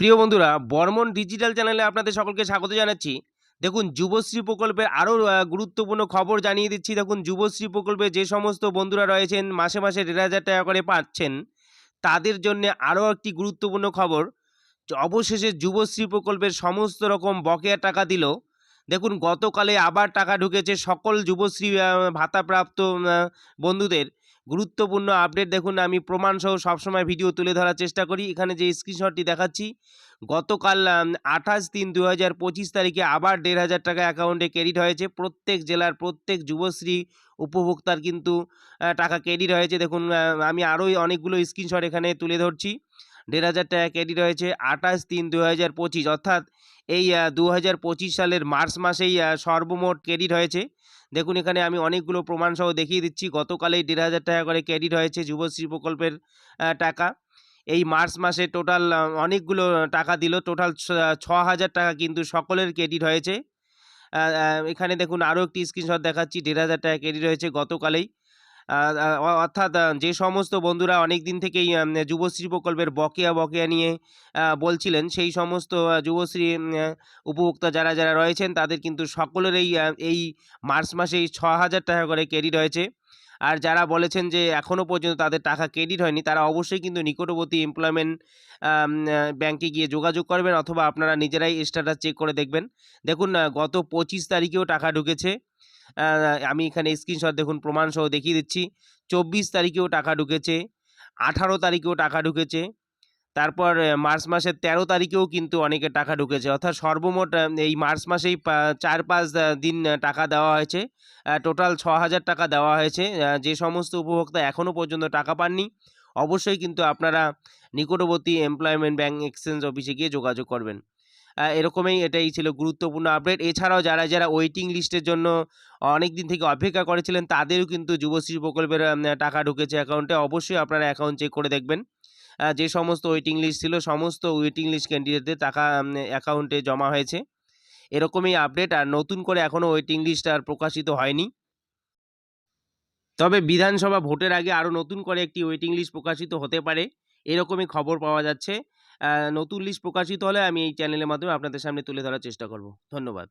প্রিয় বন্ধুরা, বর্মন ডিজিটাল চ্যানেলে আপনাদের সকলকে স্বাগত জানাচ্ছি। দেখুন, যুবশ্রী প্রকল্পের আরও গুরুত্বপূর্ণ খবর জানিয়ে দিচ্ছি। দেখুন, যুবশ্রী প্রকল্পে যে সমস্ত বন্ধুরা রয়েছেন, মাসে মাসে দেড় হাজার টাকা করে পাচ্ছেন, তাদের জন্য আরও একটি গুরুত্বপূর্ণ খবর। অবশেষে যুবশ্রী প্রকল্পের সমস্ত রকম বকেয়া টাকা দিল। দেখুন, গতকালে আবার টাকা ঢুকেছে সকল যুবশ্রী ভাতাপ্রাপ্ত বন্ধুদের। গুরুত্বপূর্ণ আপডেট দেখুন, আমি প্রমাণসহ সবসময় ভিডিও তুলে ধরার চেষ্টা করি। এখানে যে স্ক্রিনশটটি দেখাচ্ছি, গতকাল আঠাশ তিন দু হাজার পঁচিশ তারিখে আবার দেড় হাজার টাকা অ্যাকাউন্টে ক্রেডিট হয়েছে। প্রত্যেক জেলার প্রত্যেক যুবশ্রী উপভোক্তার কিন্তু টাকা ক্রেডিট হয়েছে। দেখুন আমি আরও অনেকগুলো স্ক্রিনশট এখানে তুলে ধরছি। দেড় হাজার টাকা ক্রেডিট হয়েছে আঠাশ তিন দু হাজার পঁচিশ। অর্থাৎ এই দু হাজার পঁচিশ সালের মার্চ মাসেই সর্বমোট ক্রেডিট হয়েছে। দেখুন এখানে আমি অনেকগুলো প্রমাণসহ দেখিয়ে দিচ্ছি। গতকালেই দেড় হাজার টাকা করে ক্রেডিট হয়েছে যুবশ্রী প্রকল্পের টাকা। এই মার্চ মাসে টোটাল অনেকগুলো টাকা দিল। টোটাল ছ হাজার টাকা কিন্তু সকলের ক্রেডিট হয়েছে। এখানে দেখুন আরও একটি স্ক্রিনশট দেখাচ্ছি। দেড় হাজার টাকা ক্রেডিট হয়েছে গতকালেই। অর্থাৎ যে সমস্ত বন্ধুরা অনেক দিন থেকেই যুবশ্রী প্রকল্পের বকেয়া বকেয়া নিয়ে বলছিলেন সেই সমস্ত যুবশ্রী উপভোক্তা যারা যারা রয়েছেন তাদের কিন্তু সকলেরই আহ, এই মার্চ মাসেই ছ হাজার টাকা করে ক্রেডিট হয়েছে। আর যারা বলেছেন যে এখনও পর্যন্ত তাদের টাকা ক্রেডিট হয়নি তারা অবশ্যই কিন্তু নিকটবর্তী এমপ্লয়মেন্ট ব্যাংকে গিয়ে যোগাযোগ করবেন অথবা আপনারা নিজেরাই স্ট্যাটাস চেক করে দেখবেন। দেখুন গত পঁচিশ তারিখেও টাকা ঢুকেছে। আমি এখানে স্ক্রিনশট দেখুন, প্রমাণসহ দেখিয়ে দিচ্ছি। চব্বিশ তারিখেও টাকা ঢুকেছে, আঠারো তারিখেও টাকা ঢুকেছে, তারপর মার্চ মাসের তেরো তারিখেও কিন্তু অনেকে টাকা ঢুকেছে। অর্থাৎ সর্বমোট এই মার্চ মাসেই চার পাঁচ দিন টাকা দেওয়া হয়েছে। টোটাল ছ হাজার টাকা দেওয়া হয়েছে। যে সমস্ত উপভোক্তা এখনও পর্যন্ত টাকা পাননি, অবশ্যই কিন্তু আপনারা নিকটবর্তী এমপ্লয়মেন্ট ব্যাংক এক্সচেঞ্জ অফিসে গিয়ে যোগাযোগ করবেন। এরকমই এটাই ছিল গুরুত্বপূর্ণ আপডেট। এছাড়াও যারা যারা ওয়েটিং লিস্টের জন্য অনেক দিন থেকে অপেক্ষা করেছিলেন, তাদেরও কিন্তু যুবশ্রী প্রকল্পের টাকা ঢুকেছে অ্যাকাউন্টে অবশ্যই আপনারা অ্যাকাউন্ট চেক করে দেখবেন। যে সমস্ত ওয়েটিং লিস্ট ছিল, সমস্ত ওয়েটিং লিস্ট ক্যান্ডিডেটদের টাকা অ্যাকাউন্টে জমা হয়েছে। এরকমই আপডেট আর নতুন করে এখনও ওয়েটিং লিস্ট আর প্রকাশিত হয়নি। তবে বিধানসভা ভোটের আগে আরও নতুন করে একটি ওয়েটিং লিস্ট প্রকাশিত হতে পারে। এরকমই খবর পাওয়া যাচ্ছে। নতুন লিস্ট প্রকাশিত হলে আমি এই চ্যানেলের মাধ্যমে আপনাদের সামনে তুলে ধরার চেষ্টা করব। ধন্যবাদ।